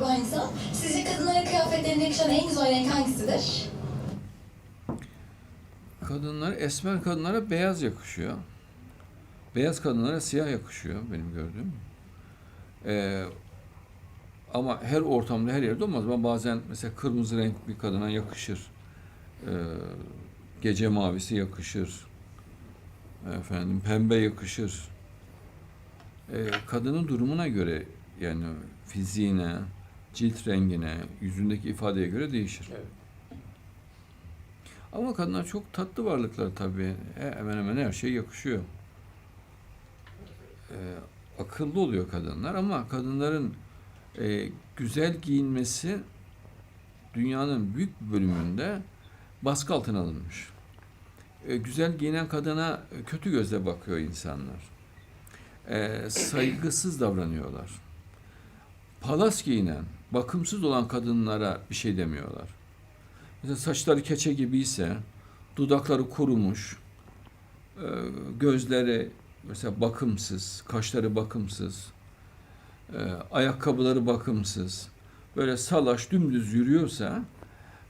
Tuğba İnsan. Sizce kadınların kıyafetlerine yakışan en güzel renk hangisidir? Kadınlar, esmer kadınlara beyaz yakışıyor. Beyaz kadınlara siyah yakışıyor benim gördüğüm. Ee, ama her ortamda, her yerde olmaz. Ben bazen mesela kırmızı renk bir kadına yakışır. Ee, gece mavisi yakışır. Efendim pembe yakışır. Ee, kadının durumuna göre yani fiziğine, cilt rengine, yüzündeki ifadeye göre değişir. Evet. Ama kadınlar çok tatlı varlıklar tabii. He- Hemen hemen her şey yakışıyor. Ee, akıllı oluyor kadınlar ama kadınların e, güzel giyinmesi dünyanın büyük bir bölümünde baskı altına alınmış. E, güzel giyinen kadına kötü gözle bakıyor insanlar. E, saygısız davranıyorlar. Palas giyinen, bakımsız olan kadınlara bir şey demiyorlar. Mesela saçları keçe gibiyse, dudakları kurumuş, e, gözleri mesela bakımsız, kaşları bakımsız, e, ayakkabıları bakımsız, böyle salaş dümdüz yürüyorsa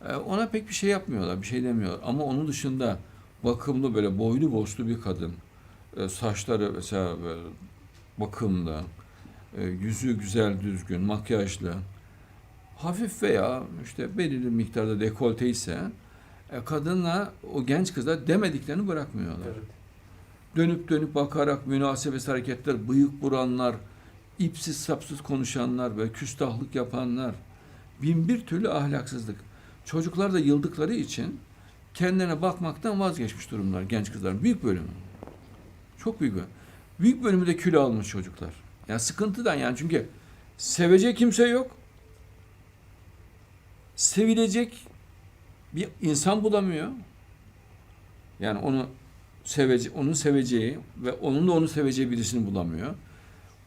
e, ona pek bir şey yapmıyorlar, bir şey demiyor. Ama onun dışında bakımlı böyle boylu boslu bir kadın, saçları mesela böyle bakımlı, e, yüzü güzel düzgün, makyajlı, hafif veya işte belirli miktarda dekolte ise e, kadınla o genç kızlar demediklerini bırakmıyorlar. Evet. Dönüp dönüp bakarak münasebesiz hareketler, bıyık buranlar, ipsiz sapsız konuşanlar ve küstahlık yapanlar, bin bir türlü ahlaksızlık. Çocuklar da yıldıkları için kendine bakmaktan vazgeçmiş durumlar genç kızların büyük bölümü. Çok büyük bölümü. Büyük bölümü de kilo almış çocuklar. Yani sıkıntıdan yani çünkü sevecek kimse yok. Sevilecek bir insan bulamıyor. Yani onu sevece, onun seveceği ve onun da onu seveceği birisini bulamıyor.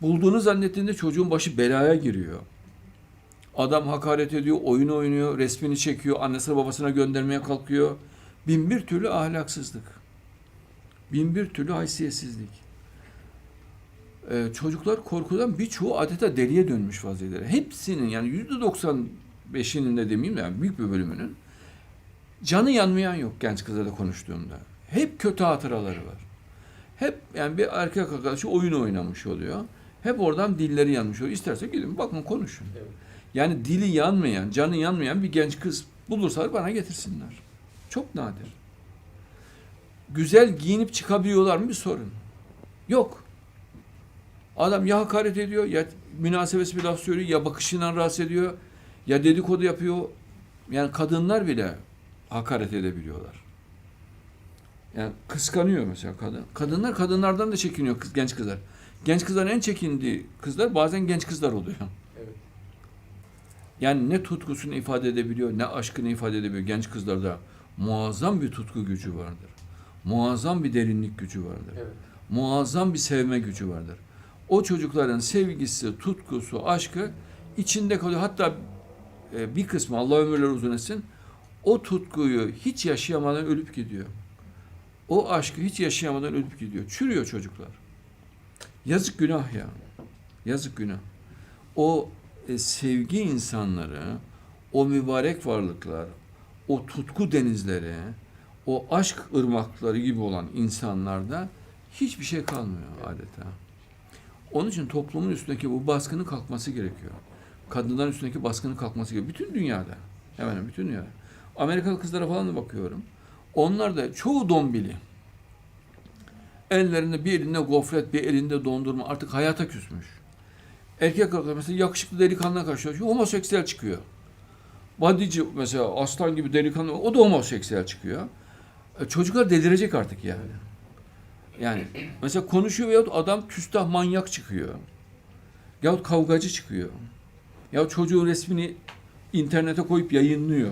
Bulduğunu zannettiğinde çocuğun başı belaya giriyor. Adam hakaret ediyor, oyun oynuyor, resmini çekiyor, annesine babasına göndermeye kalkıyor. Bin bir türlü ahlaksızlık. Bin bir türlü haysiyetsizlik. Ee, çocuklar korkudan birçoğu adeta deliye dönmüş vaziyetleri. Hepsinin yani yüzde 95'inin de demeyeyim de yani büyük bir bölümünün canı yanmayan yok genç kızlarla konuştuğumda. Hep kötü hatıraları var. Hep yani bir erkek arkadaşı oyun oynamış oluyor. Hep oradan dilleri yanmış oluyor. İsterse gidin bakın konuşun. Evet. Yani dili yanmayan, canı yanmayan bir genç kız bulursalar bana getirsinler. Çok nadir. Güzel giyinip çıkabiliyorlar mı bir sorun. Yok. Adam ya hakaret ediyor, ya münasebesi bir laf söylüyor, ya bakışından rahatsız ediyor, ya dedikodu yapıyor. Yani kadınlar bile hakaret edebiliyorlar. Yani kıskanıyor mesela kadın. Kadınlar kadınlardan da çekiniyor kız, genç kızlar. Genç kızların en çekindiği kızlar bazen genç kızlar oluyor. Evet. Yani ne tutkusunu ifade edebiliyor, ne aşkını ifade edebiliyor genç kızlarda. Muazzam bir tutku gücü vardır. Muazzam bir derinlik gücü vardır. Evet. Muazzam bir sevme gücü vardır. O çocukların sevgisi, tutkusu, aşkı içinde kalıyor. Hatta e, bir kısmı Allah ömürler uzun etsin o tutkuyu hiç yaşayamadan ölüp gidiyor. O aşkı hiç yaşayamadan ölüp gidiyor. Çürüyor çocuklar. Yazık günah ya. Yazık günah. O e, sevgi insanları, o mübarek varlıklar, o tutku denizleri, o aşk ırmakları gibi olan insanlarda hiçbir şey kalmıyor adeta. Onun için toplumun üstündeki bu baskının kalkması gerekiyor. Kadınların üstündeki baskının kalkması gerekiyor. Bütün dünyada. Hemen bütün dünyada. Amerikalı kızlara falan da bakıyorum. Onlar da çoğu dombili. Ellerinde bir elinde gofret, bir elinde dondurma artık hayata küsmüş. Erkek arkadaş mesela yakışıklı delikanlı karşılaşıyor, homoseksüel çıkıyor. Badici mesela aslan gibi delikanlı, o da homoseksüel çıkıyor. E, çocuklar delirecek artık yani. Yani mesela konuşuyor veyahut adam küstah manyak çıkıyor. Yahut kavgacı çıkıyor. Yahut çocuğun resmini internete koyup yayınlıyor.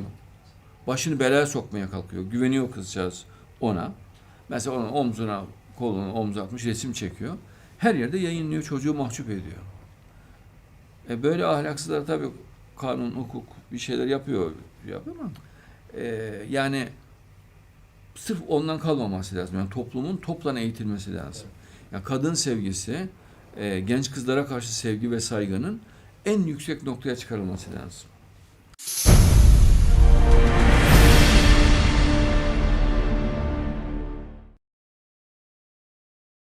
Başını belaya sokmaya kalkıyor. Güveniyor kızcağız ona. Mesela onun omzuna, kolunu omzuna atmış resim çekiyor. Her yerde yayınlıyor, çocuğu mahcup ediyor. E böyle ahlaksızlar tabii kanun, hukuk bir şeyler yapıyor, yapıyor ama e, yani sırf ondan kalmaması lazım. Yani toplumun toplan eğitilmesi lazım. Yani kadın sevgisi, e, genç kızlara karşı sevgi ve saygının en yüksek noktaya çıkarılması lazım.